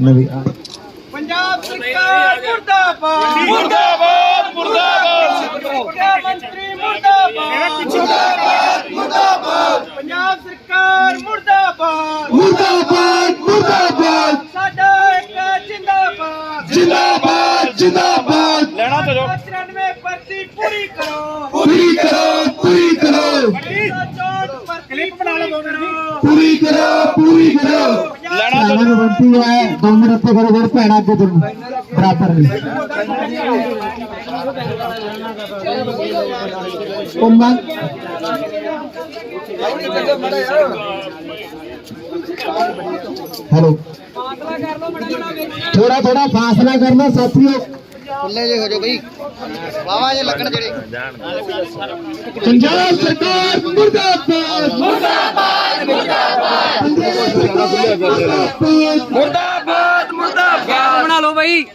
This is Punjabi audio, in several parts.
نبی پنجاب سرکار مرداباد۔ مرداباد مرداباد۔ مرداباد مرداباد۔ پنجاب سرکار مرداباد۔ مرداباد مرداباد۔ ساڈا ایک زندہ باد۔ زندہ باد زندہ باد۔ ਪੂਰੀ ਕਰੋ ਪੂਰੀ ਕਰੋ ਲੈਣਾ ਭੈਣਾਂ ਨੂੰ ਬੇਨਤੀ ਹੈ ਦੋ ਮਿੰਟ ਉੱਤੇ ਕਰੋ ਫਿਰ ਭੈਣਾਂ ਅੱਗੇ ਤੋਂ ਬਰਾਬਰ ਨੇ ਉਹ ਮੰਗ ਹੈਲੋ ਥੋੜਾ ਥੋੜਾ ਫਾਸਲਾ ਕਰਨਾ ਸਾਥੀਓ ਖੁੱਲੇ ਜੇ ਹੋ ਜਾਓ ਬਈ ਵਾਵਾ ਜੇ ਲੱਗਣ ਜਿਹੜੇ ਪੰਜਾਬ ਸਰਕਾਰ ਮੁਰਦਾਬਾਦ ਮੁਰਦਾਬਾਦ ਮੁਰਦਾਬਾਦ ਮੁਰਦਾਬਾਦ ਮੁਰਦਾਬਾਦ। ਬਣਾ ਲਓ ਬਾਈ।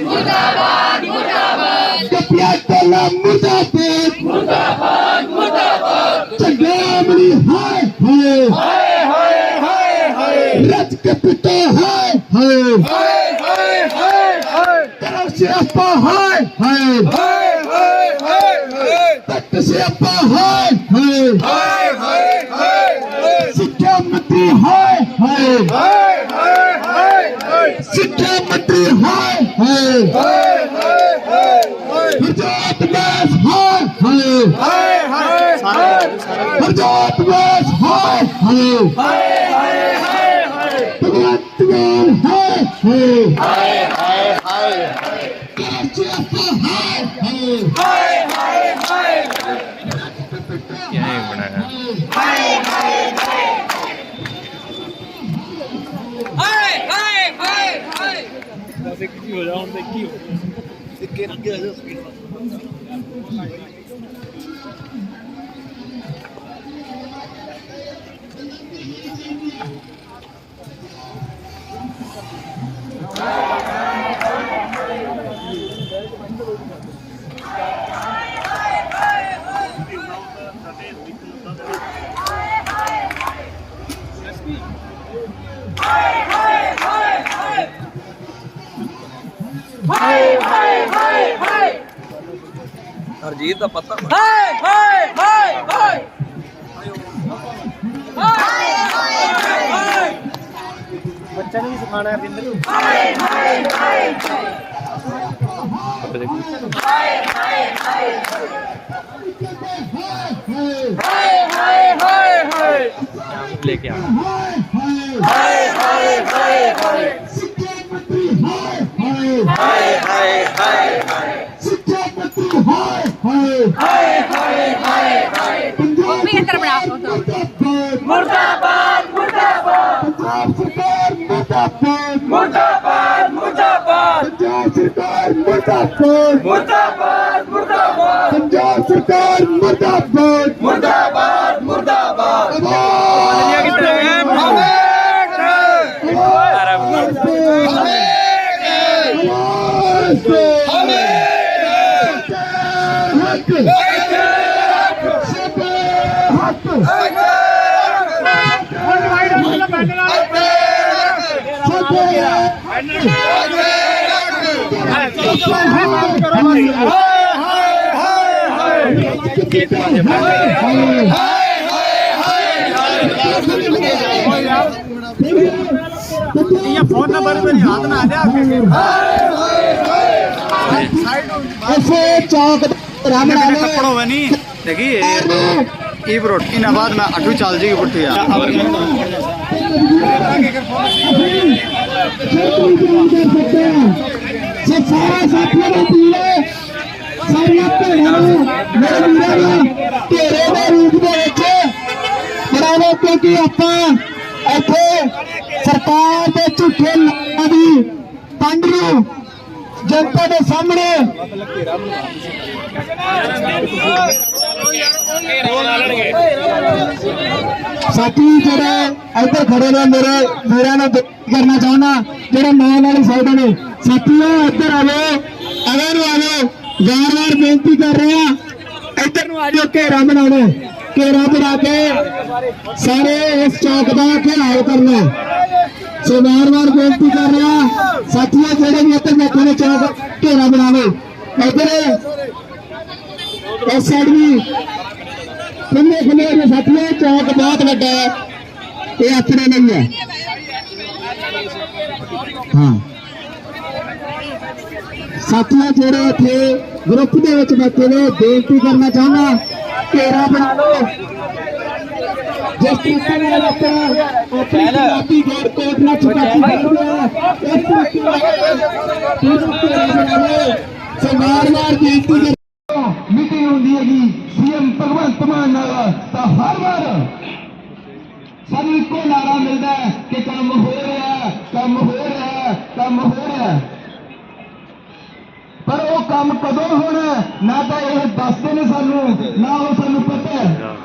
ਮੁਰਦਾਬਾਦ ਮੁਰਦਾਬਾਦ। ਕਪਿਆ ਟੋਲਾ ਮੁਰਦਾਬਾਦ। ਮੁਰਦਾਬਾਦ ਮੁਰਦਾਬਾਦ। ਚੰਗਾਮਣੀ ਹਾਏ ਹਾਏ। ਹਾਏ ਹਾਏ ਹਾਏ ਰਜ ਕਪਿਤਾ ਹਾਏ ਹਾਏ। ਹਾਏ ਹਾਏ ਹਾਏ ਹਾਏ। ਕਰਮ ਸਿਆਪਾ ਹਾਏ ਹਾਏ। ਹਾਏ ਹਾਏ ਹਾਏ ਤੱਕ ਸਿਆਪਾ ਹਾਏ ਹਾਏ ਹਾਏ ਹਾਏ। ਹਾਏ ਹਾਏ। ਹਾਏ ਹਾਏ ਹਾਏ ਹਾਏ ਹਾਏ ਸਿੱਖਿਆ ਮੰਤਰੀ ਹਾਏ। ਹਾਏ ਹਾਏ ਹਾਏ ਹਾਏ ਹਰਜੋਤ ਦਾਸ ਹਾਏ। ਹਾਏ ਹਾਏ ਹਾਏ ਹਰਜੋਤ ਦਾਸ ਹਾਏ। ਹਾਏ ਹਾਏ ਹਾਏ ਹਾਏ ਹਾਏ ਭਗਵੰਤ ਮਾਨ ਹਾਏ ਹਾਏ ਹਾਏ ਹਾਏ ਹਾਏ ਕਰਮ ਸਿਆਪਾ ਹਾਏ ਹਾਏ ਹਾਏ ਹਾਏ ਹਾਏ ਹਾਏ। efectivo, la onda activa. Se quedan quedados. Thank you. Harjeet ਦਾ ਪੱਤਾ ਹਾਏ ਹਾਏ ਹਾਏ ਹਾਏ ਹਾਏ ਹਾਏ ਹਾਏ ਹਾਏ ਲੈ ਕੇ ਆ ਹਾਏ ਹਾਏ ਹਾਏ ਹਾਏ ਹਾਏ ਸਿੱਖਿਆ ਮੰਤਰੀ ਹਾਏ ਹਾਏ ਹਾਏ ਹਾਏ। ਸਿੱਖਿਆ ਮੰਤਰੀ ਹਾਏ ਹਾਏ। ਹਾਏ ਹਾਏ ਹਾਏ ਹਾਏ। ਪੰਜਾਬ ਵੀ ਇੱਧਰ ਬਣਾ ਮੁਰਦਾਬਾਦ ਮੁਰਦਾਬਾਦ। ਪੰਜਾਬ ਸਰਕਾਰ یہ فون نمبر میری ہاتھ میں آ جائے ان بعد میں اٹھو چال جی اٹھیا کیونکہ اپنے سرکار کے جھوٹے لوگ پنڈرو ਜਨਤਾ ਦੇ ਸਾਹਮਣੇ। ਸਾਥੀ, ਜਿਹੜੇ ਇੱਧਰ ਖੜੇ ਨੇ, ਮੇਰੇ ਵੀਰਾਂ ਨੂੰ ਕਰਨਾ ਚਾਹੁੰਦਾ, ਜਿਹੜੇ ਨਾਲ ਵਾਲੀ ਸਾਈਡ ਨੇ। ਸਾਥੀਓ, ਇੱਧਰ ਆਵੋ। ਅਗਰ ਨੂੰ ਆਵੋ। ਵਾਰ-ਵਾਰ ਬੇਨਤੀ ਕਰ ਰਹੇ ਆ ਇੱਧਰ ਨੂੰ ਆ ਜਾਓ, ਘੇਰਾ ਬਣਾਉਣਾ ਘੇਰਾ ਬਣਾ ਕੇ ਸਾਰੇ ਇਸ ਚੌਕ ਦਾ ਘਿਰਾਓ ਕਰਨਾ। ਸੋ ਵਾਰ-ਵਾਰ ਬੇਨਤੀ ਕਰ ਰਿਹਾ, ਸਾਥੀਓ ਜਿਹੜੇ ਵੀ ਇੱਥੇ ਬੈਠੇ ਨੇ ਚੌਕ ਘੇਰਾ ਬਣਾ ਲਓ ਇਸ ਸਾਈਡ ਵੀ ਖੁੱਲੇ ਖੁੱਲੇ ਨੇ ਸਾਥੀਓ ਚੌਕ ਬਹੁਤ ਵੱਡਾ ਹੈ, ਇਹ ਆਪਣੇ ਨਹੀਂ ਹੈ। ਹਾਂ। ਸਾਥੀਓ, ਜਿਹੜੇ ਇੱਥੇ ਗਰੁੱਪ ਦੇ ਵਿੱਚ ਬੈਠੇ ਨੇ, ਬੇਨਤੀ ਕਰਨਾ ਚਾਹੁੰਦਾ, ਘੇਰਾ ਬਣਾ ਲਓ। ਜਿਸ ਤਰੀਕੇ ਨਾਲ ਆਪਾਂ ਆਪਣੀ ਪੰਜਾਬੀ ਗੌਰ ਕੋਟ ਨਾਲ ਆ ਇਸ ਤਰੀਕੇ ਨਾਲ ਪੂਰਾ ਘੇਰਾ ਬਣਾ ਲਓ ਸੋ ਵਾਰ-ਵਾਰ ਬੇਨਤੀ ਕਰ ਮੀਟਿੰਗ ਹੁੰਦੀ ਹੈਗੀ ਸੀਐਮ ਭਗਵੰਤ ਮਾਨ ਨਾਲ ਤਾਂ ਹਰ ਵਾਰ ਸਾਨੂੰ ਇੱਕੋ ਨਾਰਾ ਮਿਲਦਾ ਹੈ ਕਿ ਕੰਮ ਹੋ ਰਿਹਾ ਕੰਮ ਹੋ ਰਿਹਾ ਕੰਮ ਹੋ ਰਿਹਾ। ਪਰ ਉਹ ਕੰਮ ਕਦੋਂ ਹੋਣਾ? ਨਾ ਤਾਂ ਇਹ ਦੱਸਦੇ ਨੇ ਸਾਨੂੰ ਨਾ ਉਹ ਸਾਨੂੰ ਪਤਾ ਹੈ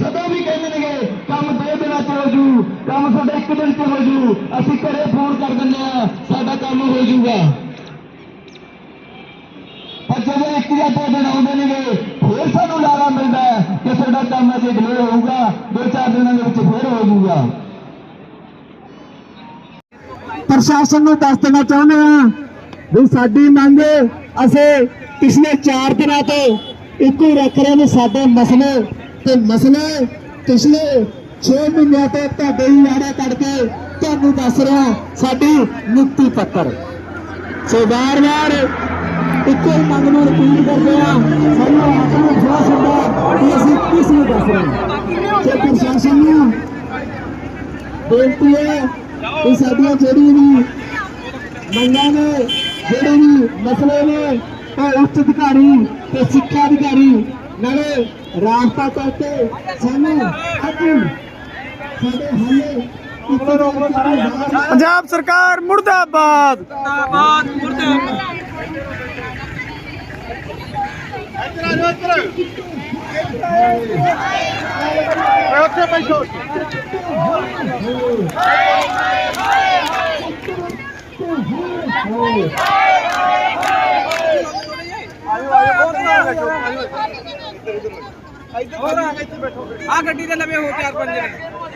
ਜਦੋਂ ਵੀ ਕਹਿੰਦੇ ਨੇਗੇ, ਕੰਮ ਦੋ ਦਿਨਾਂ ਚ ਹੋ ਜੂ ਕੰਮ ਸਾਡਾ ਇੱਕ ਦਿਨ ਚ ਹੋ ਜੂ ਅਸੀਂ ਘਰੇ ਫੋਨ ਕਰ ਦਿੰਦੇ ਆ ਸਾਡਾ ਕੰਮ ਹੋ ਜੂਗਾ ਪਰ ਜਦੋਂ ਇੱਕ ਜਾਂ ਦੋ ਦਿਨ ਆਉਂਦੇ ਨੇਗੇ, ਫਿਰ ਸਾਨੂੰ ਲਾਰਾ ਮਿਲਦਾ ਕਿ ਸਾਡਾ ਕੰਮ ਅਜੇ ਡਿਲੇ ਹੋਊਗਾ, ਦੋ ਚਾਰ ਦਿਨਾਂ ਦੇ ਵਿੱਚ ਫਿਰ ਹੋ ਜਾਊਗਾ ਪ੍ਰਸ਼ਾਸਨ ਨੂੰ ਦੱਸ ਦੇਣਾ ਚਾਹੁੰਦੇ ਆ ਵੀ ਸਾਡੀ ਮੰਗ ਅਸੀਂ ਪਿਛਲੇ 4 ਦਿਨਾਂ ਤੋਂ ਇੱਕੋ ਰੱਖ ਰਹੇ ਨੇ ਸਾਡੇ ਮਸਲੇ ਤੇ ਮਸਲੇ ਪਿਛਲੇ 6 ਮਹੀਨਿਆਂ ਤੋਂ ਤੁਹਾਡੇ ਹੀ ਆੜੇ ਕੱਢ ਕੇ ਤੁਹਾਨੂੰ ਦੱਸ ਰਿਹਾ ਸਾਡੀ ਨਿਯੁਕਤੀ ਪੱਤਰ। ਸੋ ਵਾਰ-ਵਾਰ ਇੱਕੋ ਹੀ ਮੰਗ ਨੂੰ ਰਿਪੀਟ ਕਰਦੇ ਆ ਸਾਨੂੰ ਆਪਣਾ ਵਿਸ਼ਵਾਸ ਹੁੰਦਾ ਕਿ ਅਸੀਂ ਕਿਸ ਨੂੰ ਦੱਸ ਰਹੇ ਹਾਂ। ਤੇ ਪ੍ਰਸ਼ਾਸਨ ਨੂੰ ਬੇਨਤੀ ਹੈ ਕਿ ਸਾਡੀਆਂ ਜਿਹੜੀ ਵੀ ਮੰਗਾਂ ਨੇ, ਜਿਹੜੇ ਵੀ ਮਸਲੇ ਨੇ ਉਹ ਉੱਚ ਅਧਿਕਾਰੀ ਤੇ ਸਿੱਖਿਆ ਅਧਿਕਾਰੀ, ਨਾਲੇ رابطہ کرتے سانو اپن سڈے ہمیں پنجاب سرکار مرد آباد آیو آیو ਮੁਰਦਾਬਾਦ ਆ ਗੱਡੀ ਦੇ ਲਵੇ ਹੋ ਚਾਰ ਪੰਜ ਨੇ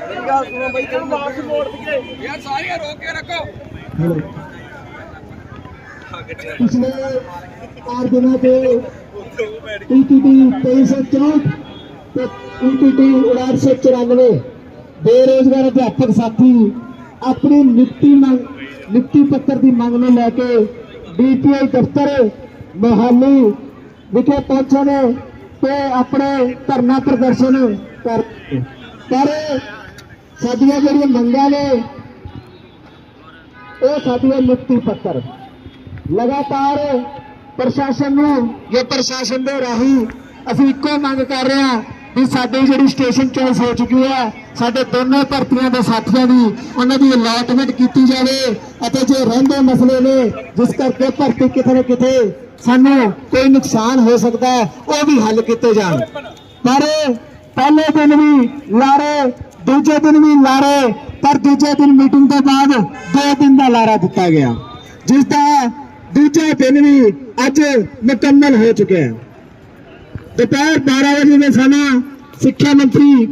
ਮੇਰੀ ਗੱਲ ਸੁਣੋ ਬਾਈ ਤੈਨੂੰ ਮਾਰਸ ਮੋੜ ਦਈਏ ਯਾਰ ਸਾਰੀਆਂ ਰੋਕ ਕੇ ਰੱਖੋ। ਪਿਛਲੇ ਚਾਰ ਦਿਨਾਂ ਤੋਂ ਈਟੀਟੀ 2364 ਤੇ ਈਟੀਟੀ 994 ਬੇਰੋਜ਼ਗਾਰ ਅਧਿਆਪਕ ਸਾਥੀ ਆਪਣੀ ਨਿਯੁਕਤੀ ਮੰਗ ਨਿਯੁਕਤੀ ਪੱਤਰ ਦੀ ਮੰਗ ਨੂੰ ਲੈ ਕੇ ਡੀਪੀਆਈ ਦਫ਼ਤਰ ਮੋਹਾਲੀ ਵਿਖੇ ਪਹੁੰਚੇ ਨੇ। ਤੇ ਆਪਣੇ ਧਰਨਾ ਪ੍ਰਦਰਸ਼ਨ ਕਰ ਪਰ ਸਾਡੀਆਂ ਜਿਹੜੀਆਂ ਮੰਗਾਂ ਨੇ, ਉਹ ਸਾਡੀਆਂ ਨਿਯੁਕਤੀ ਪੱਤਰ। ਲਗਾਤਾਰ ਪ੍ਰਸ਼ਾਸਨ ਨੂੰ, ਜੇ ਪ੍ਰਸ਼ਾਸਨ ਦੇ ਰਾਹੀਂ ਅਸੀਂ ਇੱਕੋ ਮੰਗ ਕਰ ਰਹੇ ਹਾਂ ਵੀ ਸਾਡੀ ਜਿਹੜੀ ਸਟੇਸ਼ਨ ਚੋਇਸ ਹੋ ਚੁੱਕੀ ਹੈ, ਸਾਡੇ ਦੋਨੋਂ ਭਰਤੀਆਂ ਦੇ ਸਾਥੀਆਂ ਦੀ ਉਹਨਾਂ ਦੀ ਅਲਾਟਮੈਂਟ ਕੀਤੀ ਜਾਵੇ ਅਤੇ ਜੇ ਰਹਿੰਦੇ ਮਸਲੇ ਨੇ, ਜਿਸ ਕਰਕੇ ਭਰਤੀ ਕਿਤੇ ਨਾ ਕਿਤੇ ਸਾਨੂੰ ਕੋਈ ਨੁਕਸਾਨ ਹੋ ਸਕਦਾ ਹੈ ਉਹ ਵੀ ਹੱਲ ਕੀਤੇ ਜਾਣ ਪਰ ਪਹਿਲੇ ਦਿਨ ਵੀ ਲਾਰੇ ਦੂਜੇ ਦਿਨ ਵੀ ਲਾਰੇ ਪਰ ਦੂਜੇ ਦਿਨ ਮੀਟਿੰਗ ਤੋਂ ਬਾਅਦ ਦੋ ਦਿਨ ਦਾ ਲਾਰਾ ਦਿੱਤਾ ਗਿਆ ਜਿਸ ਦਾ ਦੂਜਾ ਦਿਨ ਵੀ ਅੱਜ ਮੁਕੰਮਲ ਹੋ ਚੁੱਕਿਆ ਹੈ ਦੁਪਹਿਰ 12 ਵਜੇ ਦੇ ਸਮਾਂ ਸਿੱਖਿਆ ਮੰਤਰੀ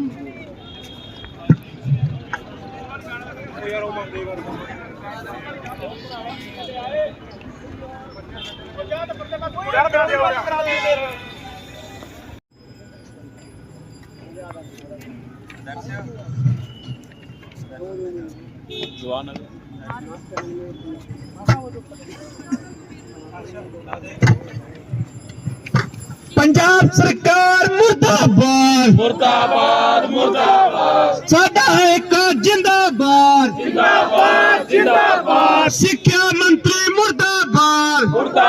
پنجاب سرکار مردہ باد مردہ باد مردہ باد سادہ ہے کا زندہ باد زندہ باد زندہ سکھیا منت